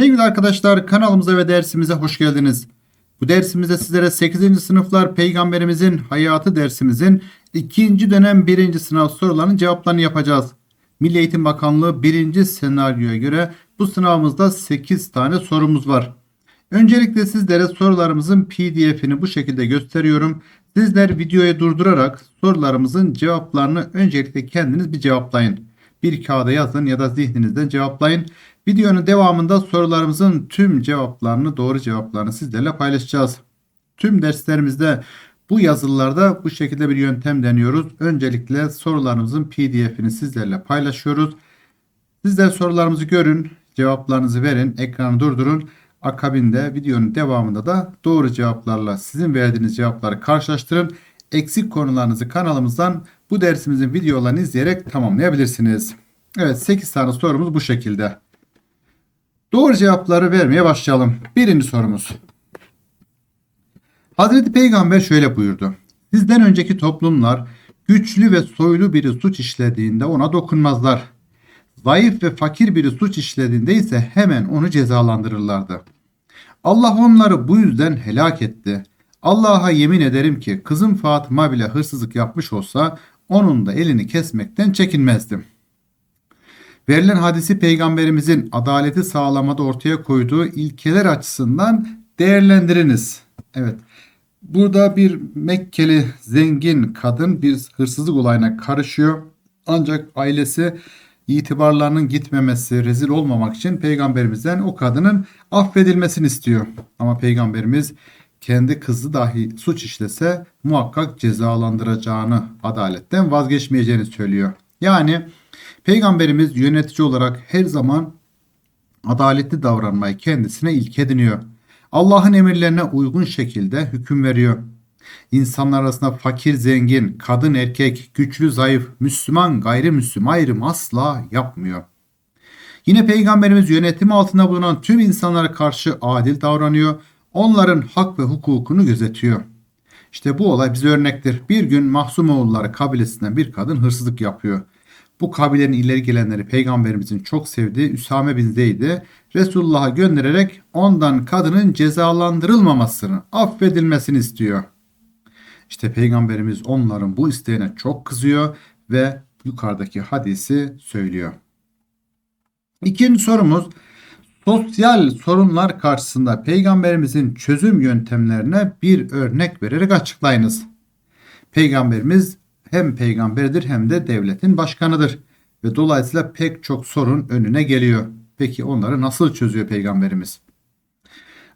Sevgili arkadaşlar kanalımıza ve dersimize hoş geldiniz. Bu dersimizde sizlere 8. sınıflar peygamberimizin hayatı dersimizin 2. dönem 1. sınav sorularının cevaplarını yapacağız. Milli Eğitim Bakanlığı 1. senaryoya göre bu sınavımızda 8 tane sorumuz var. Öncelikle sizlere sorularımızın pdf'ini bu şekilde gösteriyorum. Sizler videoyu durdurarak sorularımızın cevaplarını öncelikle kendiniz bir cevaplayın. Bir kağıda yazın ya da zihninizden cevaplayın. Videonun devamında sorularımızın tüm cevaplarını, doğru cevaplarını sizlerle paylaşacağız. Tüm derslerimizde bu yazılılarda bu şekilde bir yöntem deniyoruz. Öncelikle sorularımızın pdf'ini sizlerle paylaşıyoruz. Sizler sorularımızı görün, cevaplarınızı verin, ekranı durdurun. Akabinde videonun devamında da doğru cevaplarla sizin verdiğiniz cevapları karşılaştırın. Eksik konularınızı kanalımızdan bu dersimizin videolarını izleyerek tamamlayabilirsiniz. Evet 8 tane sorumuz bu şekilde. Doğru cevapları vermeye başlayalım. Birinci sorumuz. Hazreti Peygamber şöyle buyurdu. Sizden önceki toplumlar güçlü ve soylu biri suç işlediğinde ona dokunmazlar. Zayıf ve fakir biri suç işlediğinde ise hemen onu cezalandırırlardı. Allah onları bu yüzden helak etti. Allah'a yemin ederim ki kızım Fatıma bile hırsızlık yapmış olsa onun da elini kesmekten çekinmezdim. Verilen hadisi peygamberimizin adaleti sağlamada ortaya koyduğu ilkeler açısından değerlendiriniz. Evet. Burada bir Mekkeli zengin kadın bir hırsızlık olayına karışıyor. Ancak ailesi itibarlarının gitmemesi, rezil olmamak için peygamberimizden o kadının affedilmesini istiyor. Ama peygamberimiz kendi kızı dahi suç işlese muhakkak cezalandıracağını, adaletten vazgeçmeyeceğini söylüyor. Yani peygamberimiz yönetici olarak her zaman adaletli davranmayı kendisine ilk ediniyor. Allah'ın emirlerine uygun şekilde hüküm veriyor. İnsanlar arasında fakir, zengin, kadın, erkek, güçlü, zayıf, Müslüman, gayrimüslim ayrım asla yapmıyor. Yine Peygamberimiz yönetimi altında bulunan tüm insanlara karşı adil davranıyor. Onların hak ve hukukunu gözetiyor. İşte bu olay bize örnektir. Bir gün Mahsumoğulları kabilesinden bir kadın hırsızlık yapıyor. Bu kabilenin ileri gelenleri peygamberimizin çok sevdiği Üsame bin Zeyd'i Resulullah'a göndererek ondan kadının cezalandırılmamasını, affedilmesini istiyor. İşte peygamberimiz onların bu isteğine çok kızıyor ve yukarıdaki hadisi söylüyor. İkinci sorumuz sosyal sorunlar karşısında peygamberimizin çözüm yöntemlerine bir örnek vererek açıklayınız. Peygamberimiz hem peygamberdir hem de devletin başkanıdır ve dolayısıyla pek çok sorun önüne geliyor. Peki onları nasıl çözüyor peygamberimiz?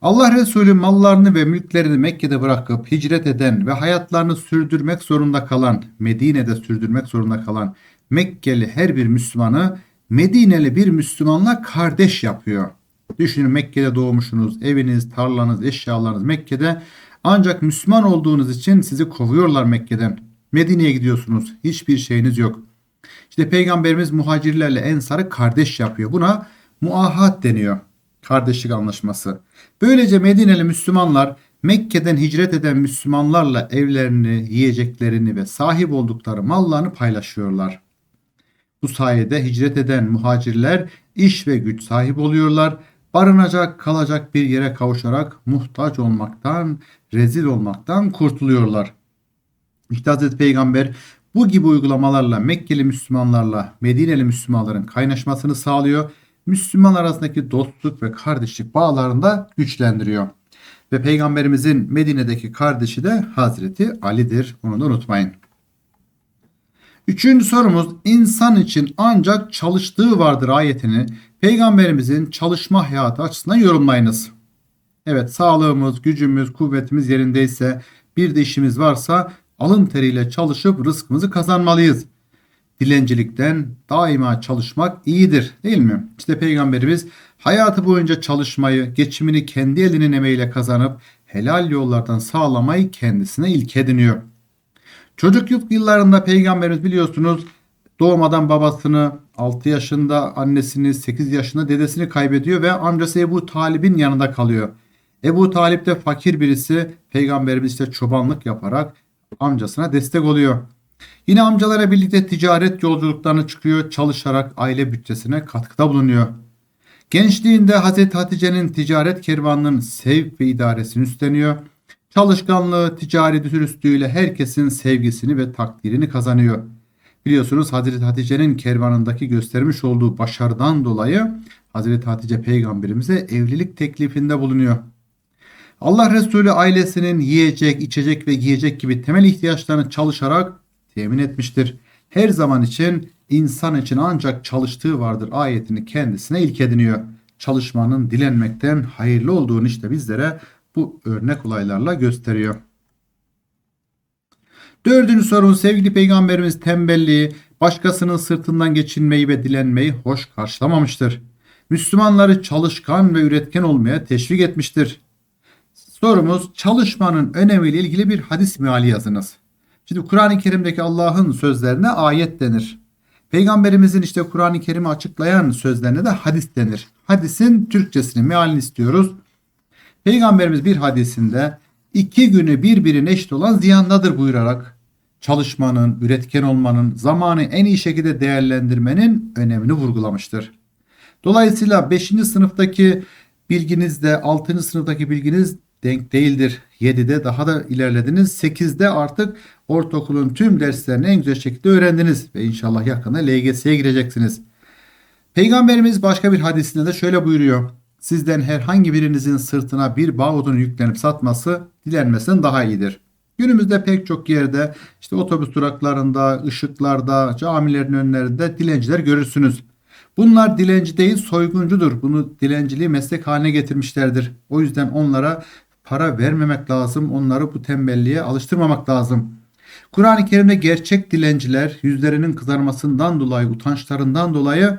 Allah Resulü mallarını ve mülklerini Mekke'de bırakıp hicret eden ve hayatlarını sürdürmek zorunda kalan, Medine'de sürdürmek zorunda kalan Mekkeli her bir Müslümanı Medineli bir Müslümanla kardeş yapıyor. Düşünün Mekke'de doğmuşsunuz, eviniz, tarlanız, eşyalarınız Mekke'de ancak Müslüman olduğunuz için sizi kovuyorlar Mekke'den. Medine'ye gidiyorsunuz, hiçbir şeyiniz yok. İşte Peygamberimiz muhacirlerle ensarı kardeş yapıyor. Buna muahat deniyor. Kardeşlik anlaşması. Böylece Medineli Müslümanlar Mekke'den hicret eden Müslümanlarla evlerini, yiyeceklerini ve sahip oldukları mallarını paylaşıyorlar. Bu sayede hicret eden muhacirler iş ve güç sahip oluyorlar. Barınacak, kalacak bir yere kavuşarak muhtaç olmaktan, rezil olmaktan kurtuluyorlar. İşte Hazreti Peygamber bu gibi uygulamalarla Mekkeli Müslümanlarla Medineli Müslümanların kaynaşmasını sağlıyor. Müslüman arasındaki dostluk ve kardeşlik bağlarını da güçlendiriyor. Ve Peygamberimizin Medine'deki kardeşi de Hazreti Ali'dir. Onu da unutmayın. Üçüncü sorumuz insan için ancak çalıştığı vardır ayetini Peygamberimizin çalışma hayatı açısından yorumlayınız. Evet sağlığımız, gücümüz, kuvvetimiz yerindeyse bir de işimiz varsa alın teriyle çalışıp rızkımızı kazanmalıyız. Dilencilikten daima çalışmak iyidir değil mi? İşte Peygamberimiz hayatı boyunca çalışmayı, geçimini kendi elinin emeğiyle kazanıp helal yollardan sağlamayı kendisine ilk ediniyor. Çocukluk yıllarında Peygamberimiz biliyorsunuz doğmadan babasını 6 yaşında annesini 8 yaşında dedesini kaybediyor ve amcası Ebu Talib'in yanında kalıyor. Ebu Talip de fakir birisi peygamberimiz işte çobanlık yaparak amcasına destek oluyor. Yine amcalara birlikte ticaret yolculuklarına çıkıyor, çalışarak aile bütçesine katkıda bulunuyor. Gençliğinde Hazreti Hatice'nin ticaret kervanının sevk ve idaresini üstleniyor. Çalışkanlığı, ticari dürüstlüğüyle herkesin sevgisini ve takdirini kazanıyor. Biliyorsunuz Hazreti Hatice'nin kervanındaki göstermiş olduğu başarıdan dolayı Hazreti Hatice peygamberimize evlilik teklifinde bulunuyor. Allah Resulü ailesinin yiyecek, içecek ve giyecek gibi temel ihtiyaçlarını çalışarak temin etmiştir. Her zaman için insan için ancak çalıştığı vardır ayetini kendisine ilk ediniyor. Çalışmanın dilenmekten hayırlı olduğunu işte bizlere bu örnek olaylarla gösteriyor. Dördüncü sorun sevgili peygamberimiz tembelliği, başkasının sırtından geçinmeyi ve dilenmeyi hoş karşılamamıştır. Müslümanları çalışkan ve üretken olmaya teşvik etmiştir. Sorumuz çalışmanın önemiyle ilgili bir hadis meali yazınız. Şimdi Kur'an-ı Kerim'deki Allah'ın sözlerine ayet denir. Peygamberimizin işte Kur'an-ı Kerim'i açıklayan sözlerine de hadis denir. Hadisin Türkçesini, mealini istiyoruz. Peygamberimiz bir hadisinde iki günü birbirine eşit olan ziyandadır buyurarak çalışmanın, üretken olmanın, zamanı en iyi şekilde değerlendirmenin önemini vurgulamıştır. Dolayısıyla 5. sınıftaki bilginiz de 6. sınıftaki bilginiz denk değildir. 7'de daha da ilerlediniz. 8'de artık ortaokulun tüm derslerini en güzel şekilde öğrendiniz ve inşallah yakında LGS'ye gireceksiniz. Peygamberimiz başka bir hadisinde de şöyle buyuruyor. Sizden herhangi birinizin sırtına bir bağ odunu yüklenip satması dilenmesinden daha iyidir. Günümüzde pek çok yerde işte otobüs duraklarında, ışıklarda, camilerin önlerinde dilenciler görürsünüz. Bunlar dilenci değil soyguncudur. Bunu dilenciliği meslek haline getirmişlerdir. O yüzden onlara para vermemek lazım. Onları bu tembelliğe alıştırmamak lazım. Kur'an-ı Kerim'de gerçek dilenciler yüzlerinin kızarmasından dolayı, utançlarından dolayı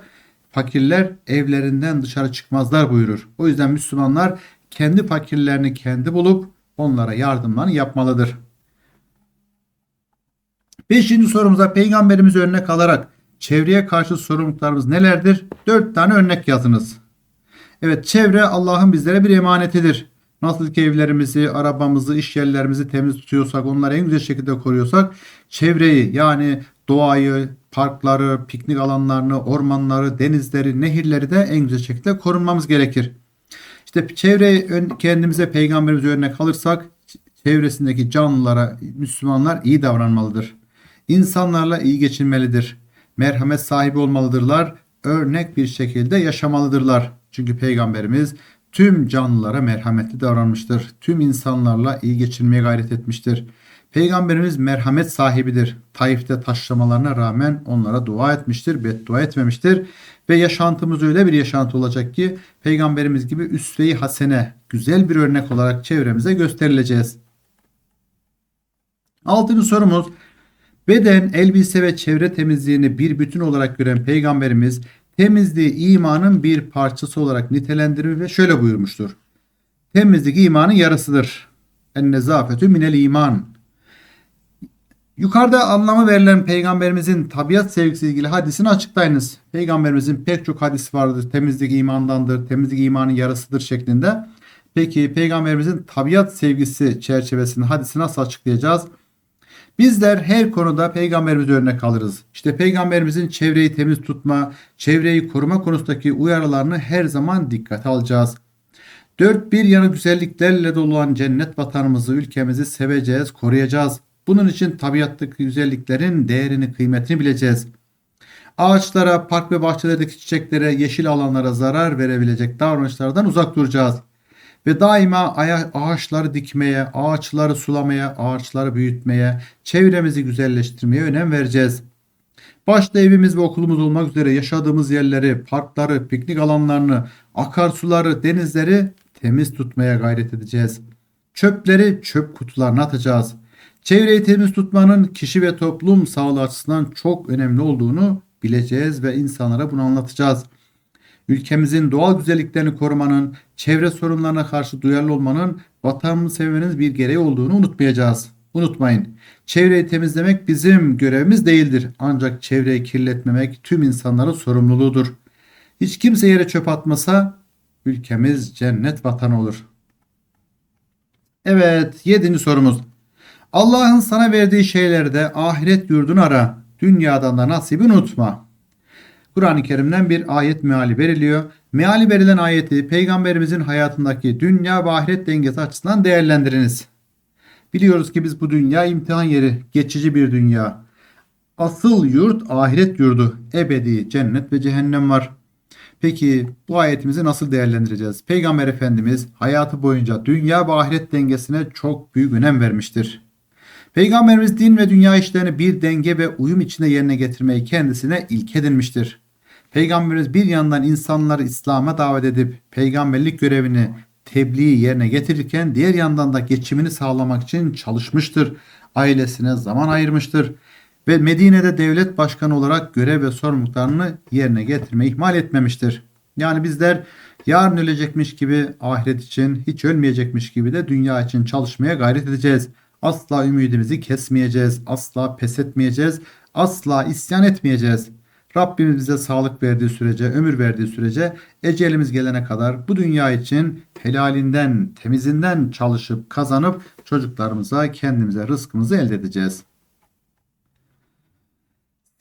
fakirler evlerinden dışarı çıkmazlar buyurur. O yüzden Müslümanlar kendi fakirlerini kendi bulup onlara yardımlarını yapmalıdır. Beşinci sorumuza peygamberimiz örnek alarak çevreye karşı sorumluluklarımız nelerdir? Dört tane örnek yazınız. Evet çevre Allah'ın bizlere bir emanetidir. Nasıl ki evlerimizi, arabamızı, iş yerlerimizi temiz tutuyorsak, onları en güzel şekilde koruyorsak, çevreyi yani doğayı, parkları, piknik alanlarını, ormanları, denizleri, nehirleri de en güzel şekilde korunmamız gerekir. İşte çevreyi kendimize peygamberimize örnek alırsak, çevresindeki canlılara Müslümanlar iyi davranmalıdır. İnsanlarla iyi geçinmelidir. Merhamet sahibi olmalıdırlar. Örnek bir şekilde yaşamalıdırlar. Çünkü peygamberimiz tüm canlılara merhametli davranmıştır. Tüm insanlarla iyi geçinmeye gayret etmiştir. Peygamberimiz merhamet sahibidir. Taif'te taşlamalarına rağmen onlara dua etmiştir, beddua etmemiştir. Ve yaşantımız öyle bir yaşantı olacak ki Peygamberimiz gibi üsve-i hasene, güzel bir örnek olarak çevremize gösterileceğiz. Altıncı sorumuz, beden, elbise ve çevre temizliğini bir bütün olarak gören Peygamberimiz temizliği imanın bir parçası olarak nitelendirmiş ve şöyle buyurmuştur. Temizlik imanın yarısıdır. En nezafetü minel iman. Yukarıda anlamı verilen peygamberimizin tabiat sevgisi ilgili hadisini açıklayınız. Peygamberimizin pek çok hadisi vardır. Temizlik imandandır, temizlik imanın yarısıdır şeklinde. Peki peygamberimizin tabiat sevgisi çerçevesinde hadisi nasıl açıklayacağız? Bizler her konuda peygamberimize örnek alırız. İşte peygamberimizin çevreyi temiz tutma, çevreyi koruma konusundaki uyarılarını her zaman dikkate alacağız. Dört bir yanı güzelliklerle dolu olan cennet vatanımızı, ülkemizi seveceğiz, koruyacağız. Bunun için tabiattaki güzelliklerin değerini, kıymetini bileceğiz. Ağaçlara, park ve bahçelerdeki çiçeklere, yeşil alanlara zarar verebilecek davranışlardan uzak duracağız. Ve daima ağaçları dikmeye, ağaçları sulamaya, ağaçları büyütmeye, çevremizi güzelleştirmeye önem vereceğiz. Başta evimiz ve okulumuz olmak üzere yaşadığımız yerleri, parkları, piknik alanlarını, akarsuları, denizleri temiz tutmaya gayret edeceğiz. Çöpleri çöp kutularına atacağız. Çevreyi temiz tutmanın kişi ve toplum sağlığı açısından çok önemli olduğunu bileceğiz ve insanlara bunu anlatacağız. Ülkemizin doğal güzelliklerini korumanın, çevre sorunlarına karşı duyarlı olmanın vatanımızı sevmenin bir gereği olduğunu unutmayacağız. Unutmayın. Çevreyi temizlemek bizim görevimiz değildir. Ancak çevreyi kirletmemek tüm insanların sorumluluğudur. Hiç kimse yere çöp atmasa ülkemiz cennet vatan olur. Evet, yedinci sorumuz. Allah'ın sana verdiği şeylerde ahiret yurdunu ara. Dünyadan da nasibi unutma. Kur'an-ı Kerim'den bir ayet meali veriliyor. Meali verilen ayeti peygamberimizin hayatındaki dünya ve ahiret dengesi açısından değerlendiriniz. Biliyoruz ki biz bu dünya imtihan yeri, geçici bir dünya. Asıl yurt ahiret yurdu, ebedi cennet ve cehennem var. Peki bu ayetimizi nasıl değerlendireceğiz? Peygamber Efendimiz hayatı boyunca dünya ve ahiret dengesine çok büyük önem vermiştir. Peygamberimiz din ve dünya işlerini bir denge ve uyum içinde yerine getirmeyi kendisine ilk edinmiştir. Peygamberimiz bir yandan insanları İslam'a davet edip peygamberlik görevini tebliği yerine getirirken diğer yandan da geçimini sağlamak için çalışmıştır. Ailesine zaman ayırmıştır ve Medine'de devlet başkanı olarak görev ve sorumluluklarını yerine getirmeyi ihmal etmemiştir. Yani bizler yarın ölecekmiş gibi ahiret için, hiç ölmeyecekmiş gibi de dünya için çalışmaya gayret edeceğiz. Asla ümidimizi kesmeyeceğiz, asla pes etmeyeceğiz, asla isyan etmeyeceğiz. Rabbimiz bize sağlık verdiği sürece, ömür verdiği sürece ecelimiz gelene kadar bu dünya için helalinden, temizinden çalışıp kazanıp çocuklarımıza, kendimize rızkımızı elde edeceğiz.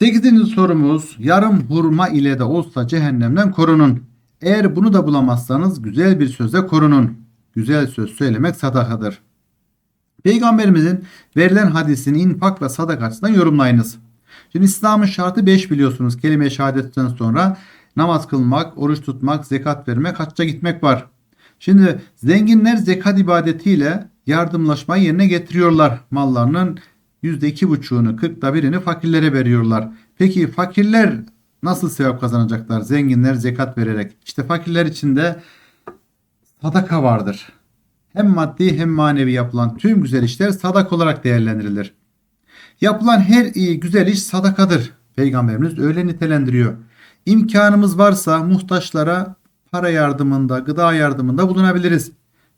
Sekizinci sorumuz yarım hurma ile de olsa cehennemden korunun. Eğer bunu da bulamazsanız güzel bir sözle korunun. Güzel söz söylemek sadakadır. Peygamberimizin verilen hadisini infak ve sadaka açısından yorumlayınız. Şimdi İslam'ın şartı 5 biliyorsunuz. Kelime-i şehadetten sonra namaz kılmak, oruç tutmak, zekat vermek, hacca gitmek var. Şimdi zenginler zekat ibadetiyle yardımlaşmayı yerine getiriyorlar. Mallarının %2,5'unu, 40'da birini fakirlere veriyorlar. Peki fakirler nasıl sevap kazanacaklar? Zenginler zekat vererek. İşte fakirler için de sadaka vardır. Hem maddi hem manevi yapılan tüm güzel işler sadak olarak değerlendirilir. Yapılan her iyi güzel iş sadakadır. Peygamberimiz öyle nitelendiriyor. İmkanımız varsa muhtaçlara para yardımında, gıda yardımında bulunabiliriz.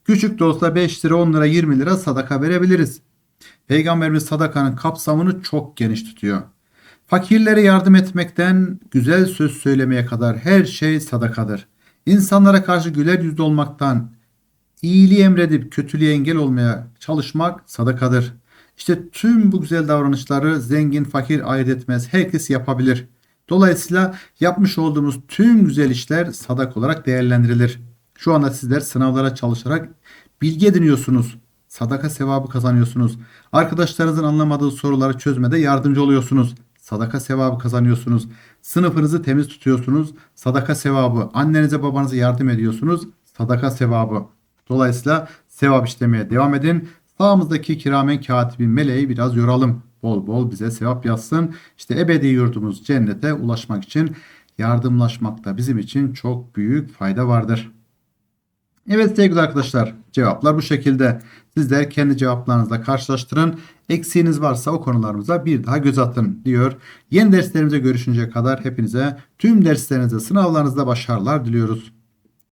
Küçük de olsa 5 lira, 10 lira, 20 lira sadaka verebiliriz. Peygamberimiz sadakanın kapsamını çok geniş tutuyor. Fakirlere yardım etmekten güzel söz söylemeye kadar her şey sadakadır. İnsanlara karşı güler yüzlü olmaktan iyiliği emredip kötülüğe engel olmaya çalışmak sadakadır. İşte tüm bu güzel davranışları zengin fakir ayırt etmez. Herkes yapabilir. Dolayısıyla yapmış olduğumuz tüm güzel işler sadak olarak değerlendirilir. Şu anda sizler sınavlara çalışarak bilgi ediniyorsunuz. Sadaka sevabı kazanıyorsunuz. Arkadaşlarınızın anlamadığı soruları çözmede yardımcı oluyorsunuz. Sadaka sevabı kazanıyorsunuz. Sınıfınızı temiz tutuyorsunuz. Sadaka sevabı. Annenize babanıza yardım ediyorsunuz. Sadaka sevabı. Dolayısıyla sevap işlemeye devam edin. Sağımızdaki kiramen katibin meleği biraz yoralım. Bol bol bize sevap yazsın. İşte ebedi yurdumuz cennete ulaşmak için yardımlaşmakta bizim için çok büyük fayda vardır. Evet sevgili arkadaşlar cevaplar bu şekilde. Sizler kendi cevaplarınızla karşılaştırın. Eksiğiniz varsa o konularımıza bir daha göz atın diyor. Yeni derslerimize görüşünceye kadar hepinize tüm derslerinizde sınavlarınızda başarılar diliyoruz.